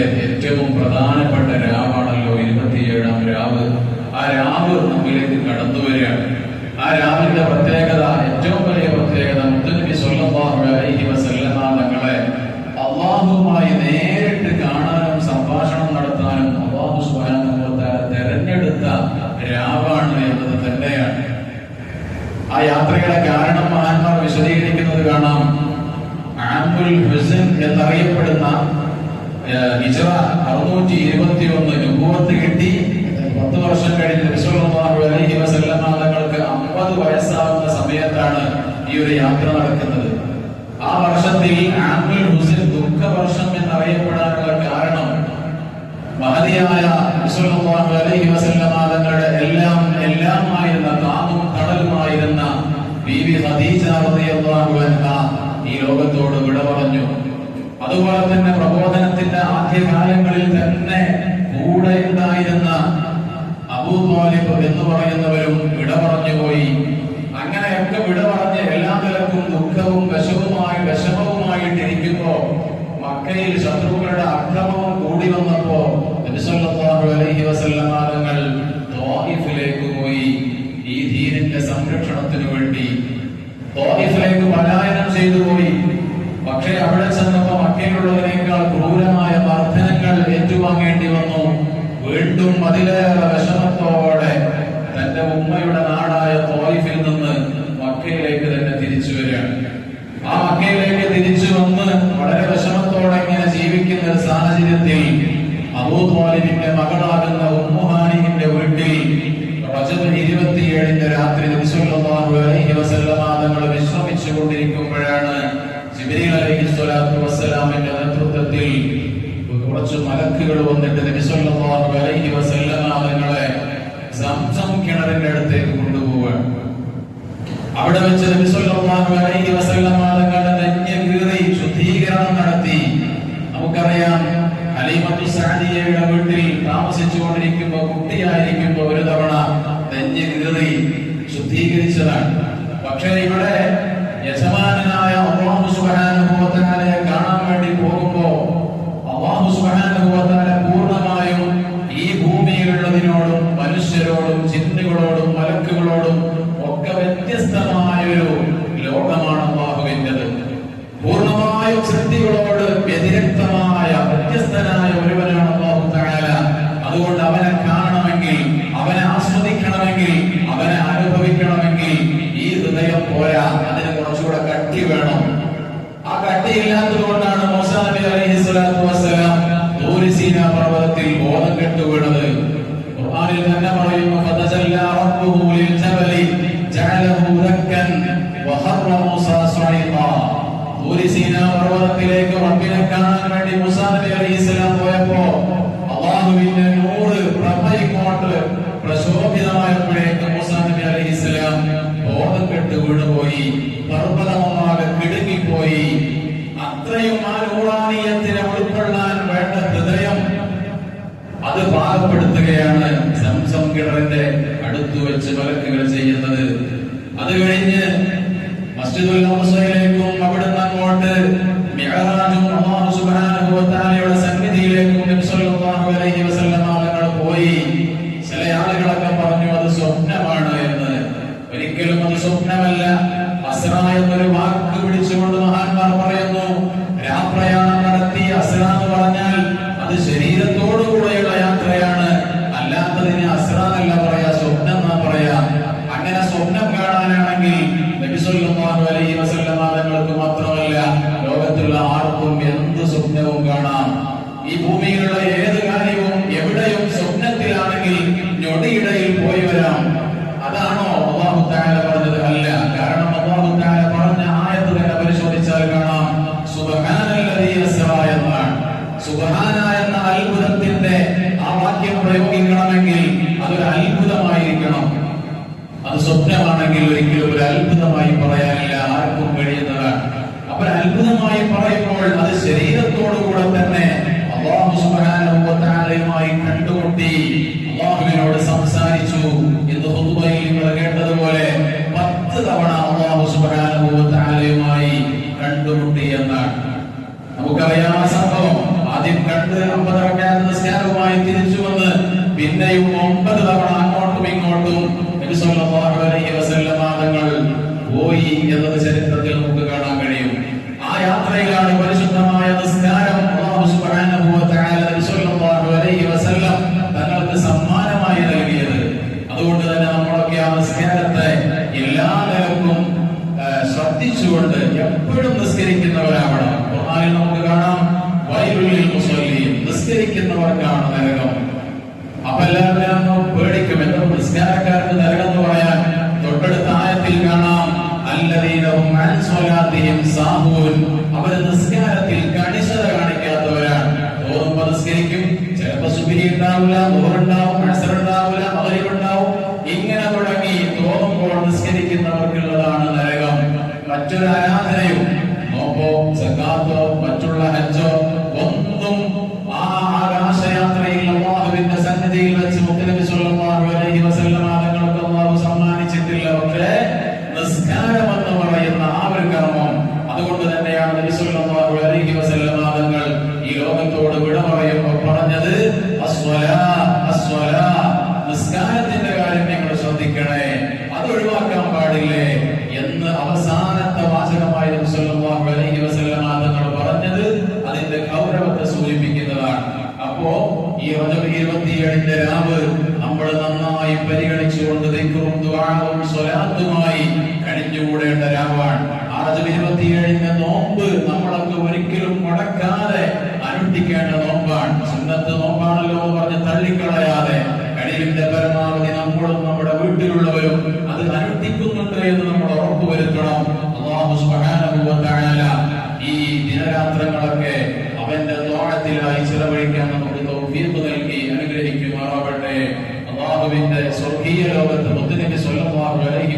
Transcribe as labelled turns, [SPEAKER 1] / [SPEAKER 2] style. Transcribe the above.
[SPEAKER 1] മാസത്തിലെ ഏറ്റവും പ്രധാനപ്പെട്ട രാവാണല്ലോ ഇരുപത്തിയേഴാം രാവ്. ആ രാവ് നമ്മിലേക്ക് കടന്നു വരികയാണ്. ആ രാവിന്റെ പ്രത്യേകത ഏറ്റവും വലിയ പ്രത്യേകത മുത്തനബി സല്ലല്ലാഹു അലൈഹി വസല്ലമ തങ്ങളെ അള്ളാഹുമായി നേരിട്ട് കാണാനും സംഭാഷണം നടത്താനും അള്ളാഹു സുബ്ഹാനഹു തെരഞ്ഞെടുത്ത രാവാണ് എന്നത് തന്നെയാണ്. ആ യാത്രയുടെ കാരണം മഹാന്മാർ വിശദീകരിക്കുന്നത് കാണാം. ആംബുൽ ഹുസൻ എന്നറിയപ്പെടുന്ന ഹിജ്റ അറുന്നൂറ്റി ഇരുപത്തി ഒന്ന് രൂപത്ത് കിട്ടി. പത്ത് വർഷം കഴിഞ്ഞ് അലൈഹി വസല്ലമ തങ്ങൾക്ക് അമ്പത് വയസ്സാവുന്ന സമയത്താണ് ഈ ഒരു യാത്ര നടക്കുന്നത്. ആ വർഷത്തിൽ ആംബുൽ ദുഃഖ വർഷം എന്നറിയപ്പെടാനുള്ള കാരണം മഹതിയായ അലൈഹി വസല്ലമ തങ്ങളുടെ എല്ലാം എല്ലാമായിരുന്ന താങ്ങും കടലുമായിരുന്ന ബീവി ഖദീജ റളിയല്ലാഹു ഈ ലോകത്തോട് വിട പറഞ്ഞു. അതുപോലെ തന്നെ പ്രബോധനത്തിന്റെ ആദ്യകാലങ്ങളിൽ തന്നെ കൂടെ ഉണ്ടായിരുന്ന അബൂ ത്വാലിബ് എന്ന് പറയുന്നവരും വിട പറഞ്ഞു പോയി അങ്ങനെയൊക്കെ വിട പറഞ്ഞ് എല്ലാ നിലക്കും ദുഃഖവും വിഷവുമായി വിഷമവുമായിട്ടിരിക്കുമ്പോ മക്കയിൽ ശത്രുക്കളുടെ അക്രമവും കൂടി വന്നപ്പോ അലൈഹി വസല്ലമ തങ്ങൾ ത്വായിഫിലേക്ക് പോയി. ഈ ധീരന്റെ സംരക്ഷണത്തിനു വേണ്ടി ത്വായിഫിലേക്ക് പലായനം ചെയ്തു പോയി പക്ഷേ അവിടെ ചെന്നപ്പോ മക്കയിലുള്ളതിനേക്കാൾ ക്രൂരമായ വർധനങ്ങൾ ഏറ്റുവാങ്ങേണ്ടി വന്നു. വീണ്ടും അതിലേറെ വിഷമത്തോടെ തന്റെ ഉമ്മയുടെ നാടായ തോയിഫിൽ നിന്ന് മക്കയിലേക്ക് തന്നെ തിരിച്ചു വരികയാണ് ആ മക്കയിലേക്ക് തിരിച്ചു വന്ന് വളരെ വിഷമത്തോടെ ഇങ്ങനെ ജീവിക്കുന്ന ഒരു സാഹചര്യത്തിൽ അബൂത്വാലിബിന്റെ മകളാകുന്ന ഉമ്മുഹാനിന്റെ വീട്ടിൽ ഇരുപത്തിയേഴിന്റെ രാത്രി തങ്ങൾ വിശ്രമിച്ചു കൊണ്ടിരിക്കുമ്പോഴാണ് അലൈഹി വസ്സലാമിന്റെ നേതൃത്വത്തിൽ കുറച്ച് മലക്കുകൾ വന്നിട്ട് നബിസല്ലല്ലാഹു അലൈഹി വസല്ലമ തങ്ങളെ സംസം കിണറിന്റെ അടുത്തേക്ക് കൊണ്ടുപോവുകയാണ് അവിടെ വെച്ച് നബി സല്ലല്ലാഹു അലൈഹി വസല്ലമ തങ്ങളുടെ നെഞ്ഞ് കീറി ശുദ്ധീകരണം നടത്തി. നമുക്കറിയാം ഹലീമത്തു സഅദിയയുടെ വീട്ടിൽ താമസിച്ചുകൊണ്ടിരിക്കുമ്പോൾ കുട്ടിയായിരിക്കുമ്പോൾ ഒരു തവണ നെഞ്ഞ് കീറി ശുദ്ധീകരിച്ചതാണ്. പക്ഷേ ഇവിടെ യജമാനായ വ തആലയെ കാണാൻ വേണ്ടി പോകുമ്പോ വ തആല പൂർണമായും ഈ ഭൂമിയിലുള്ളതിനോടും മനുഷ്യരോടും ജിന്നുകളോടും മലക്കുകളോടും ഒക്കെ വ്യത്യസ്തമായൊരു ലോകമാണ് അള്ളാഹുവിന്റെത്. പൂർണമായും ശക്തികളോട് വ്യതിരക്തമായ വ്യത്യസ്തനായ ഒരുവനാണ് അള്ളാഹു തആല. അതുകൊണ്ട് അവനെ കാണണമെങ്കിൽ അവനെ ആസ്വദിക്കണമെങ്കിൽ അവനെ അനുഭവിക്കണമെങ്കിൽ ഈ ഹൃദയം പോരാ അതിന് കുറച്ചുകൂടെ കട്ടി വേണം ആ കട്ടിയില്ലാത്തത് കൊണ്ടാണ് മൂസ നബി അലൈഹി സ്വലാത്തു വസ്സലാം തൂരിസീന പർവതത്തിൽ ബോധം കെട്ടു ഖുർആനിൽ തന്നെ പറയുന്നു ഫതജല്ല റബ്ബുഹു ലിൽ ജബലി ജഅലഹു റക്കൻ വഖറ മൂസ സ്വൈഖാ തൂരിസീന പർവതത്തിലേക്ക് റബ്ബിനെ കാണാൻ വേണ്ടി മൂസ നബി അലൈഹി സ്വലാം പോയപ്പോ അള്ളാഹുവിന്റെ നൂറ് പ്രഭയിക്കോട്ട് പ്രശോഭിതമായപ്പോഴേക്ക് ബോധം കെട്ട് വീണുപോയി. പർവതമാകെ കിടുങ്ങിപ്പോയി. അത്രയും ആ നൂറാനീയത്തിനെ ഉൾക്കൊള്ളാൻ വേണ്ട ഹൃദയം അത് പാകപ്പെടുത്തുകയാണ് സംസം കിണറിന്റെ അടുത്ത് വെച്ച് മലക്കുകൾ ചെയ്യുന്നത്. അത് കഴിഞ്ഞ് മസ്ജിദുൽ അവിടുന്ന് അങ്ങോട്ട് മിഹറാജും അല്ലാഹു സുബ്ഹാനഹു വ ഒരിക്കലും അത് സ്വപ്നമല്ല അസറായ എന്നൊരു വാക്ക് അത്ഭുതത്തിന്റെ ആ വാക്യം പ്രയോഗിക്കണമെങ്കിൽ അതൊരു അത്ഭുതമായിരിക്കണം. അത് സ്വപ്നമാണെങ്കിൽ ഒരിക്കലും ഒരു അത്ഭുതമായി പറയാനില്ല ആർക്കും കഴിയുന്നതാണ്. അപ്പൊ അത്ഭുതമായി പറയുമ്പോൾ അത് ശരീരത്തോടുകൂടെ തന്നെ അള്ളാഹു സുബ്ഹാനഹു വ തആലയുമായി കണ്ടുമുട്ടി അള്ളാഹുവിനോട് സംസാരിച്ചു എന്ന് ഹുദ്ബയിൽ നിങ്ങൾ കേട്ടതുപോലെ പത്ത് തവണ അള്ളാഹു സുബ്ഹാനഹു വ തആലയുമായി കണ്ടുമുട്ടി എന്നാണ്. നമുക്കറിയാം ആ സംഭവം ആദ്യം കണ്ട് അമ്പത് റക്കാത്ത തിരിച്ചു വന്ന് പിന്നെയും ഒമ്പത് തവണ അങ്ങോട്ടും ഇങ്ങോട്ടും തങ്ങൾ പോയി എന്നത് ചരിത്രത്തിൽ നമുക്ക് കാണാൻ കഴിയും. ആ യാത്രയിലാണ് പരിശുദ്ധമായ നിസ്കാരം തങ്ങൾക്ക് സമ്മാനമായി നൽകിയത്. അതുകൊണ്ട് തന്നെ നമ്മളൊക്കെ ആ നിസ്കാരത്തെ എല്ലാ നിലക്കും ശ്രദ്ധിച്ചുകൊണ്ട് എപ്പോഴും നിസ്കരിക്കുന്നവരാവണം. നമുക്ക് കാണാം നിസ്കരിക്കുന്നവർക്കാണ് നരകം. അപ്പൊ എല്ലാവരും അങ്ങ് പേടിക്കും എന്താ നിസ്കാരക്കാർക്ക് നരകം എന്ന് പറയാൻ തൊട്ടടുത്ത ആയത്തിൽ കാണാം. അവർ നിസ്കാരത്തിൽ കണിശത കാണിക്കാത്തവരാണ്. തോന്നുമ്പോ നിസ്കരിക്കും ചിലപ്പോ സുബിരി ഉണ്ടാവില്ല നൂറുണ്ടാവും അസറുണ്ടാവില്ല മകരിവുണ്ടാവും ഇങ്ങനെ തുടങ്ങി തോന്നുമ്പോൾ നിസ്കരിക്കുന്നവർക്കുള്ളതാണ് നരകം. മറ്റൊരു ആരാധനയും നോമ്പോ സക്കാത്തോ മറ്റുള്ള ഹജ്ജോ നിസ്കാരത്തിന്റെ കാര്യം നിങ്ങൾ ശ്രദ്ധിക്കണേ. അത് ഒഴിവാക്കാൻ പാടില്ലേ എന്ന് അവസാനത്തെ വാചകമായി പറഞ്ഞത് അതിന്റെ ഗൗരവത്തെ സൂചിപ്പിക്കുന്നതാണ്. അപ്പോ ഈ റജബ് ഇരുപത്തിയേഴിന്റെ രാവ് നമ്മൾ നന്നായി പരിഗണിച്ചുകൊണ്ട് കൊണ്ട് ദുആവും സ്വലാത്തുമായി കഴിഞ്ഞുകൂടേണ്ട രാവാണ്. ആ റജബ് ഇരുപത്തിയേഴിന്റെ നോമ്പ് നമ്മളൊക്കെ ഒരിക്കലും മുടക്കാതെ അനുഷ്ഠിക്കേണ്ട നോമ്പാണ്. സുന്നത്ത് നോമ്പാണല്ലോ പറഞ്ഞ് തള്ളിക്കളയാതെ കഴിവിന്റെ പരമാവധി നമ്മളും നമ്മുടെ വീട്ടിലുള്ളവരും അത് അനുഷ്ഠിക്കുന്നുണ്ട് എന്ന് നമ്മൾ ഉറപ്പുവരുത്തണം അള്ളാഹു വ ഈ ദിനരാത്രങ്ങളൊക്കെ അവന്റെ തോഴത്തിലായി ചിലവഴിക്കാൻ നമുക്ക് തൗഫീഖ് നൽകി അനുഗ്രഹിക്കുമാറാവട്ടെ. അള്ളാഹുവിന്റെ സ്വർഗീയ ലോകത്ത് മുത്തുനബി സ്വല്ലല്ലാഹു അലൈഹി